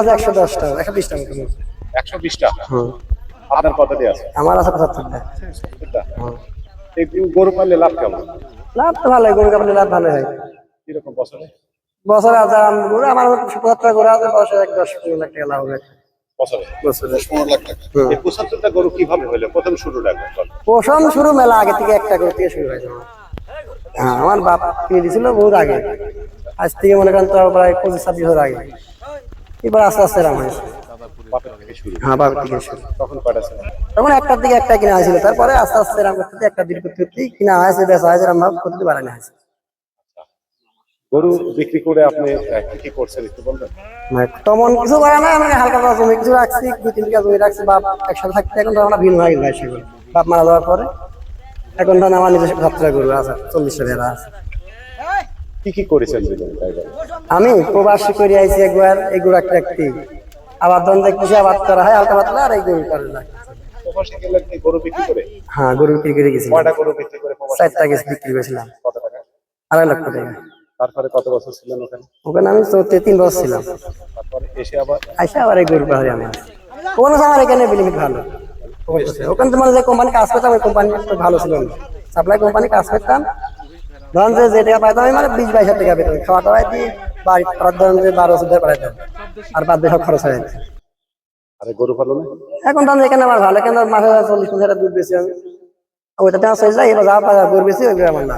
আছে একশো দশটা একশো বিশটা। একশো বিশটা? আপনার কতটি আছে? আমার আছে পঁচাত্তরটা। গরু পাললে লাভ কেমন? লাভ তো ভালো হয় গরু কাপড়ে লাভ ভালো হয়। কীরকম বছরে? বছরে হাজার গরু আমার পঁচাত্তর গরু আছে বছরে এক দশ পনেরো লাখ টাকা লাভ হবে। প্রথম শুরু মেলা আগে থেকে একটা করে থেকে শুরু হয়েছে আমার। হ্যাঁ আমার বাপ কিনে দিয়েছিল বহুত আগে। আজ থেকে মনে করেন তো প্রায় পঁচিশ ছাব্বিশ বছর আগে। এবার আস্তে আস্তে রাম হয়েছে। বাপের থেকে শুরু হ্যাঁ বাপের থেকে শুরু তখন কয়টা ছিল তখন একটার দিকে একটা কিনা হয়েছিল তারপরে আস্তে আস্তে রাম করতে করতে একটা দিন করতে করতে কিনা হয়েছে বেচা হয়েছে রাম ভাব করতে পারেনি হয়েছে। গরু বিক্রি করে আপনি কি কি করছেন একটু বলবেন? মানে তেমন কিছু করে না আমি হালকা পাতলা জমি কিছু রাখছি দুই তিন বিঘা জমি রাখছি বাপ একসাথে থাকতে এখন তো আমরা ভিন্ন হয়ে গেছে সেগুলো। বাপ মারা যাওয়ার পরে এখন আমার নিজস্ব গরু আছে চল্লিশটা ভেড়া আছে। কি কি করেছেন? আমি প্রবাসী করে আইছি একবার এই একটা একটি। আবার দ্বন্দ্বে কৃষি আবাদ করা হয় হালকা পাতলা আর এই গরু করে যায় প্রবাসী গেলেন গরু বিক্রি করে? হ্যাঁ গরু বিক্রি করে কয়টা গরু বিক্রি করে চারটা গেছে বিক্রি করেছিলাম। কত টাকা? আড়াই লক্ষ টাকা। তারপরে কত বছর ছিলেন ওখানে? ওখানে আমি চৌতে তিন বছর ছিলাম। তারপরে এসে আবার আইসা আবার এই গরু পাহাড়ি আমি ওখানে আমার এখানে বেনিফিট ভালো। ওখানে তোমার যে কোম্পানি কাজ করতাম ওই কোম্পানি ভালো ছিল না। সাপ্লাই কোম্পানি কাজ করতাম ধরেন যে যে টাকা পাইতাম আমি মানে বিশ বাইশ টাকা পেতাম। খাওয়া দাওয়া দিয়ে বাড়ি ধরেন যে বারো চোদ্দ পাঠাইতাম আর বাদ দিয়ে সব খরচ হয়ে যাচ্ছে আরে গরু পালনে? এখন আমি এখানে আমার ভালো কেন মাসে চল্লিশ পঞ্চাশ টাকা দুধ বেশি আমি। ওইটা টাকা চলে যায় এবার যা পাওয়া গরু বেশি ওই আমার না।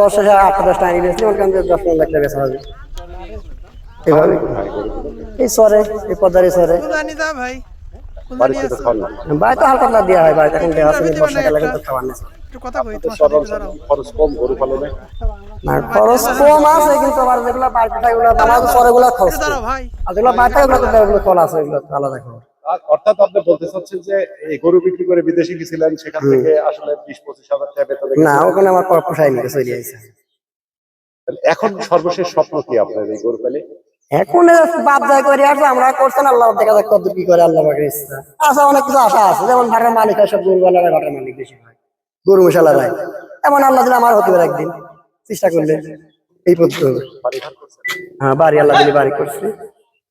দশ হাজার আট দশ টাকা বেশি দশ পনেরো লাখ টাকা হবে। এভাবে এই সরে এই পদারে সরে ভাই বাড়িতে তো খান না বাড়িতে হালকা দেওয়া হয় বাড়িতে এখন দেওয়া আছে বর্ষাকালে কিন্তু খাবার নেই। একটু কথা কই তো তোমার সরল খরচ কম গরু পালনে না খরচ কম আছে কিন্তু আবার যেগুলো বাড়িতে থাকে ওগুলো আমার তো খরচ ভাই। আর যেগুলো বাড়িতে ওগুলো ওগুলো কল আছে ওগুলো আলাদা খবর। অর্থাৎ আপনি বলতে চাচ্ছেন যে এই গরু বিক্রি করে বিদেশে গেছিলেন সেখান থেকে আসলে বিশ পঁচিশ হাজার টাকা বেতন না ওখানে আমার পোষায় নিতে চলে আইছে এখন সর্বশেষ স্বপ্ন কি আপনার এই গরু পালে? এখন বাপ যায় করে আসবে আমরা করছেন আল্লাহ দেখা যাক কত কি করে আল্লাহ পাকের ইচ্ছা। আশা অনেক কিছু আশা আছে যেমন ভাটার মালিক হয় সব গরু ভাটার মালিক বেশি গরু মশালা নাই। এমন আল্লাহ দিলে আমার হতে পারে একদিন। চেষ্টা করলে এই পদ্ধতি হবে। হ্যাঁ বাড়ি আল্লাহ দিলে বাড়ি করছি।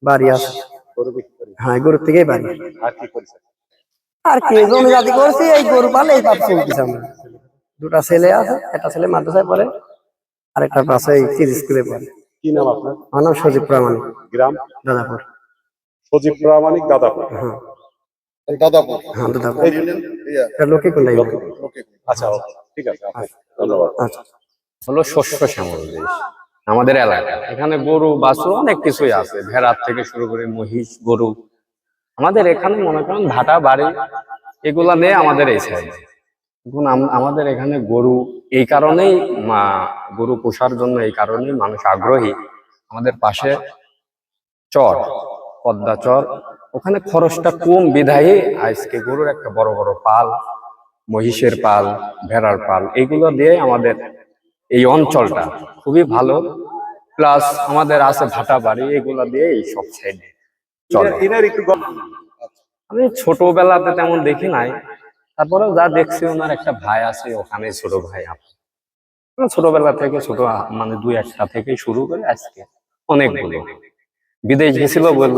বাড়ি আছে গরু বিক্রি করে হ্যাঁ গরুর থেকেই বাড়ি। আর কি করেছেন আর কি জমি জাতি করছি এই গরু পালে এই পাপ চলতেছে আমরা। দুটা ছেলে আছে একটা ছেলে মাদ্রাসায় পড়ে আর একটা পাশে এই কিড স্কুলে পড়ে। কি নাম আপনার? আমার নাম সজীব প্রামাণিক। গ্রাম? দাদাপুর। সজীব প্রামাণিক দাদাপুর। হ্যাঁ। দাদাপুর। হ্যাঁ দাদাপুর। লোকে কোন ওকে আচ্ছা ঠিক আছে ধন্যবাদ। আচ্ছা। হলো শস্য শ্যামল দেশ। আমাদের এলাকা। এখানে গরু বাছুর অনেক কিছুই আছে। ভেড়ার থেকে শুরু করে মহিষ গরু। আমাদের এখানে মনে করেন ভাটা বাড়ি এগুলা নিয়ে আমাদের এই সাইড। এখন আম- আমাদের এখানে গরু এই কারণেই মা- গরু পোষার জন্য এই কারণেই মানুষ আগ্রহী। আমাদের পাশে চর পদ্মা চর। ওখানে খরচটা কম বিধায়ী। আজকে গরুর একটা বড় বড় পাল। মহিষের পাল ভেড়ার পাল এগুলো দিয়ে আমাদের এই অঞ্চলটা খুবই ভালো। প্লাস আমাদের আছে ভাটা বাড়ি এগুলো দিয়ে এই সব সাইডে চলে। আমি ছোটবেলাতে তেমন দেখি নাই। তারপরেও যা দেখছি ওনার একটা ভাই আছে ওখানে ছোট ভাই আমার ছোটবেলা থেকে ছোট মানে দুই একটা থেকে শুরু করে আজকে অনেকগুলো। বিদেশ গেছিল বললাম